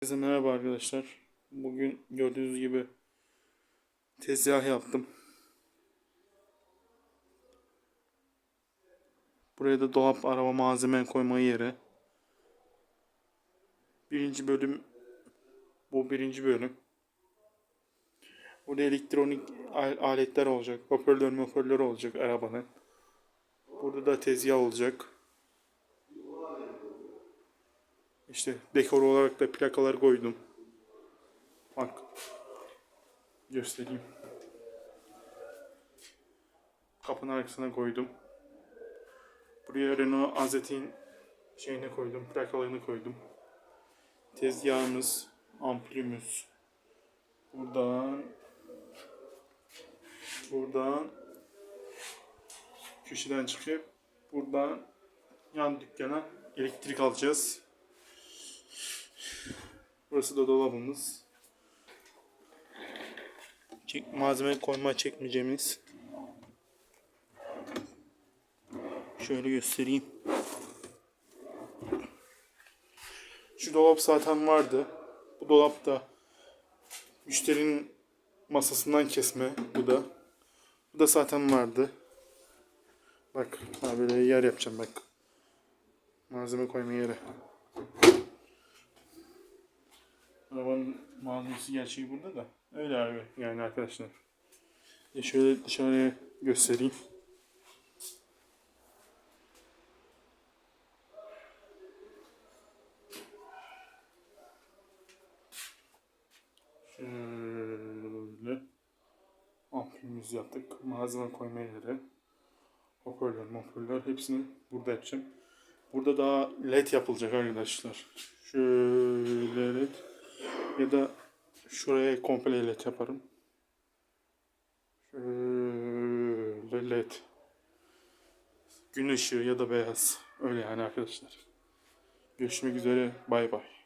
Herkese merhaba arkadaşlar. Bugün gördüğünüz gibi tezgah yaptım. Buraya da dolap, araba, malzeme koyma yeri. Birinci bölüm bu birinci bölüm. Burada elektronik al- aletler olacak. Hoparlör hoparlör olacak arabanın. Burada da tezgah olacak. İşte dekor olarak da plakalar koydum. Bak. Göstereyim. Kapının arkasına koydum. Buraya Renault Azet'in şeyini koydum. Plakalarını koydum. Tezgahımız, ampulümüz. Buradan buradan köşeden çıkıp buradan yan dükkana elektrik alacağız. Burası da dolabımız. Çek, malzeme koyma çekmeyeceğimiz. Şöyle göstereyim. Şu dolap zaten vardı. Bu dolap da müşterinin masasından kesme bu da. Bu da zaten vardı. Bak böyle yer yapacağım bak. Malzeme koyma yeri. Arabanın malzemesi gerçeği burada da. Öyle abi yani arkadaşlar. Ya şöyle dışarıya göstereyim. Şöyle ampulümüzü yaptık. Malzeme koyma yeri. Hoparlör, hoparlör hepsini burada yapacağım. Burada daha led yapılacak arkadaşlar. Şöyle led. Ya da şuraya komple led yaparım. Şöyle led. Gün ışığı ya da beyaz. Öyle yani arkadaşlar. Görüşmek üzere. Bay bay.